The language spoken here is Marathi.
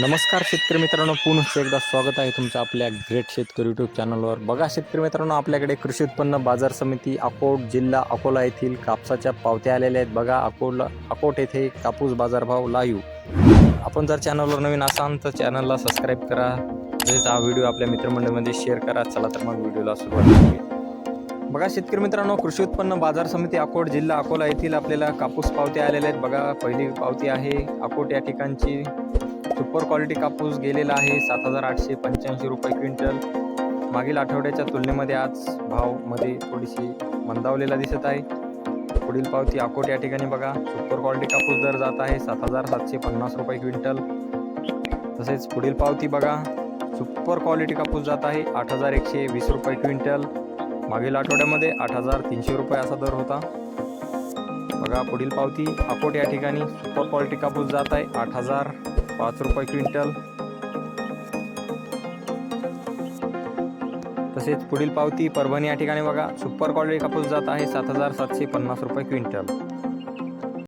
नमस्कार शेतकरी मित्रांनो पुन्हा एकदा स्वागत आहे तुमचं आपल्या ग्रेट शेतकरी यूट्यूब चॅनलवर बघा शेतकरी मित्रांनो आपल्याकडे कृषी उत्पन्न बाजार समिती अकोट जिल्हा अकोला येथील कापसाच्या पावत्या आलेल्या आहेत. बघा अकोला अकोट येथे कापूस बाजारभाव लाईव्ह आपण जर चॅनलवर नवीन असाल तर चॅनलला सबस्क्राईब करा. तसेच हा व्हिडिओ आपल्या मित्रमंडळीमध्ये शेअर करा. चला तर मग व्हिडिओला सुरुवात करूया. बघा शेतकरी मित्रांनो कृषी उत्पन्न बाजार समिती अकोट जिल्हा अकोला येथील आपल्याला कापूस पावत्या आलेल्या आहेत. बघा पहिली पावती आहे अकोट या ठिकाणची. सुपर क्वालिटी कापूस गेलेला आहे सात हजार आठशे पंच्याऐंशी रुपये क्विंटल. मागील आठवड्याच्या तुलनेमध्ये आज भावमध्ये थोडीशी मंदावलेला दिसत आहे. पुढील पावती अकोट या ठिकाणी बघा. सुपर क्वालिटी कापूस दर जात आहे सात हजार सातशे पन्नास रुपये क्विंटल. तसेच पुढील पावती बघा. सुपर क्वालिटी कापूस जात आहे आठ हजार एकशे वीस रुपये क्विंटल. मागील आठवड्यामध्ये आठ हजार तीनशे रुपये असा दर होता. बघा पुढील पावती अकोट या ठिकाणी. सुपर क्वालिटी कापूस जात आहे आठ हजार पाच रुपये क्विंटल. तसेच पुढील पावती परभणी या ठिकाणी बघा. सुपर क्वालिटी कापूस जात आहे सात हजार सातशे पन्नास रुपये क्विंटल.